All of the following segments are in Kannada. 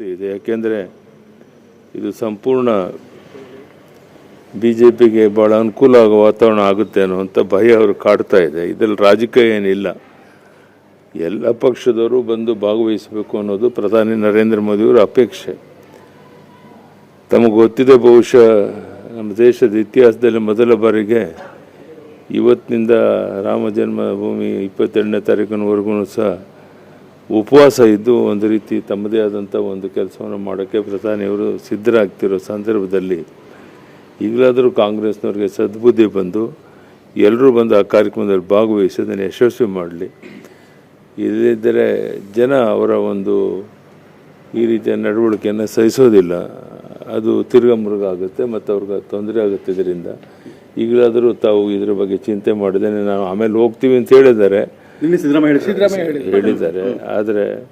ಇದೆ. ಯಾಕೆಂದರೆ ಇದು ಸಂಪೂರ್ಣ ಬಿ ಜೆ ಪಿಗೆ ಭಾಳ ಅನುಕೂಲ ಆಗೋ ವಾತಾವರಣ ಆಗುತ್ತೇನೋ ಅಂತ ಭಯ ಅವರು ಕಾಡ್ತಾ ಇದೆ. ಇದರಲ್ಲಿ ರಾಜಕೀಯ ಏನಿಲ್ಲ. ಎಲ್ಲ ಪಕ್ಷದವರು ಬಂದು ಭಾಗವಹಿಸಬೇಕು ಅನ್ನೋದು ಪ್ರಧಾನಿ ನರೇಂದ್ರ ಮೋದಿಯವರ ಅಪೇಕ್ಷೆ. ತಮಗೆ ಗೊತ್ತಿದೆ ಬಹುಶಃ ನಮ್ಮ ದೇಶದ ಇತಿಹಾಸದಲ್ಲಿ ಮೊದಲ ಬಾರಿಗೆ ಇವತ್ತಿನಿಂದ ರಾಮ ಜನ್ಮಭೂಮಿ ಇಪ್ಪತ್ತೆರಡನೇ ತಾರೀಕಿನವರೆಗೂ ಸಹ ಉಪವಾಸ ಇದ್ದು ಒಂದು ರೀತಿ ತಮ್ಮದೇ ಆದಂಥ ಒಂದು ಕೆಲಸವನ್ನು ಮಾಡೋಕ್ಕೆ ಪ್ರಧಾನಿಯವರು ಸಿದ್ಧರಾಗ್ತಿರೋ ಸಂದರ್ಭದಲ್ಲಿ ಈಗಲಾದರೂ ಕಾಂಗ್ರೆಸ್ನವ್ರಿಗೆ ಸದ್ಬುದ್ಧಿ ಬಂದು ಎಲ್ಲರೂ ಬಂದು ಆ ಕಾರ್ಯಕ್ರಮದಲ್ಲಿ ಭಾಗವಹಿಸಿ ಅದನ್ನು ಯಶಸ್ವಿ ಮಾಡಲಿ. ಇಲ್ಲದಿದ್ದರೆ ಜನ ಅವರ ಒಂದು ಈ ರೀತಿಯ ನಡವಳಿಕೆಯನ್ನು ಸಹಿಸೋದಿಲ್ಲ. ಅದು ತಿರ್ಗ ಮುರುಗ ಆಗುತ್ತೆ ಮತ್ತು ಅವ್ರಿಗೆ ತೊಂದರೆ ಆಗುತ್ತೆ ಇದರಿಂದ. ಈಗಲಾದರೂ ತಾವು ಇದ್ರ ಬಗ್ಗೆ ಚಿಂತೆ ಮಾಡಿದ್ದೇನೆ. ನಾವು ಆಮೇಲೆ ಹೋಗ್ತೀವಿ ಅಂತ ಹೇಳಿದ್ದಾರೆ. ನಿನ್ನೆ ಸಿದ್ದರಾಮಯ್ಯ ಹೇಳಿ ಹೇಳಿದ್ದಾರೆ. ಆದರೆ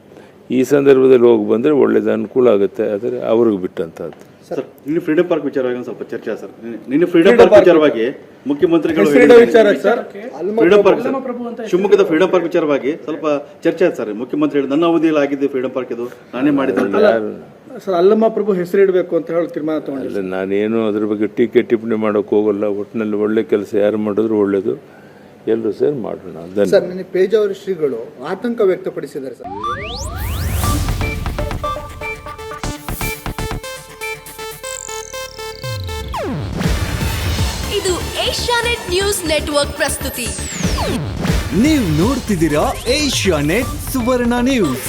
ಈ ಸಂದರ್ಭದಲ್ಲಿ ಹೋಗಿ ಬಂದರೆ ಒಳ್ಳೇದು ಅನುಕೂಲ ಆಗುತ್ತೆ. ಆದರೆ ಅವ್ರಿಗೆ ಬಿಟ್ಟಂಥದ್ದು ಸರ್ ನಿನ್ನೆ ಫ್ರೀಡಂ ಪಾರ್ಕ್ ವಿಚಾರವಾಗಿ ಒಂದು ಸ್ವಲ್ಪ ಚರ್ಚೆ ಸರ್. ನಿನ್ನೆ- ನಿನ್ನೆ ಫ್ರೀಡಂ ಪಾರ್ಕ್ ವಿಚಾರವಾಗಿ ಮುಖ್ಯಮಂತ್ರಿಗಳು ವಿಚಾರ ಸರ್. Freedom Park. ಶಿವಮೊಗ್ಗದ ಫ್ರೀಡಂ ಪಾರ್ಕ್ ವಿಚಾರವಾಗಿ ಸ್ವಲ್ಪ ಚರ್ಚೆ ಆಯ್ತು ಸರ್. ಮುಖ್ಯಮಂತ್ರಿ ಹೇಳಿ ನನ್ನ ಅವಧಿಯಲ್ಲಿ ಆಗಿದ್ದು ಫ್ರೀಡಂ ಪಾರ್ಕ್ ಇದು. ನಾನೇ ಮಾಡಿದ್ದೆ ಯಾರು? ಸರ್ ಅಲ್ಲಮ್ಮ ಪ್ರಭು ಹೆಸರಿಡಬೇಕು ಅಂತ ಹೇಳಿ ತೀರ್ಮಾನ ತಗೊಂಡಿಲ್ಲ ನಾನೇನು ಅದ್ರ ಬಗ್ಗೆ ಟೀಕೆ ಟಿಪ್ಪಣಿ ಮಾಡೋಕೆ ಹೋಗಲ್ಲ. ಒಟ್ಟಿನಲ್ಲಿ ಒಳ್ಳೆ ಕೆಲಸ ಯಾರು ಮಾಡಿದ್ರು ಒಳ್ಳೇದು. ಎಲ್ಲರೂ ಸೇರಿ ಮಾಡೋಣ ಸರ್ ನಿನ್ನೆ ಪೇಜಾವರಿ ಶ್ರೀಗಳು ಆತಂಕ ವ್ಯಕ್ತಪಡಿಸಿದ್ದಾರೆ ಸರ್. ಇದು ಏಷ್ಯಾನೆಟ್ ನ್ಯೂಸ್ ನೆಟ್ವರ್ಕ್ ಪ್ರಸ್ತುತಿ. ನೀವು ನೋಡ್ತಿದ್ದೀರಾ ಏಷ್ಯಾ ನೆಟ್ ಸುವರ್ಣ ನ್ಯೂಸ್.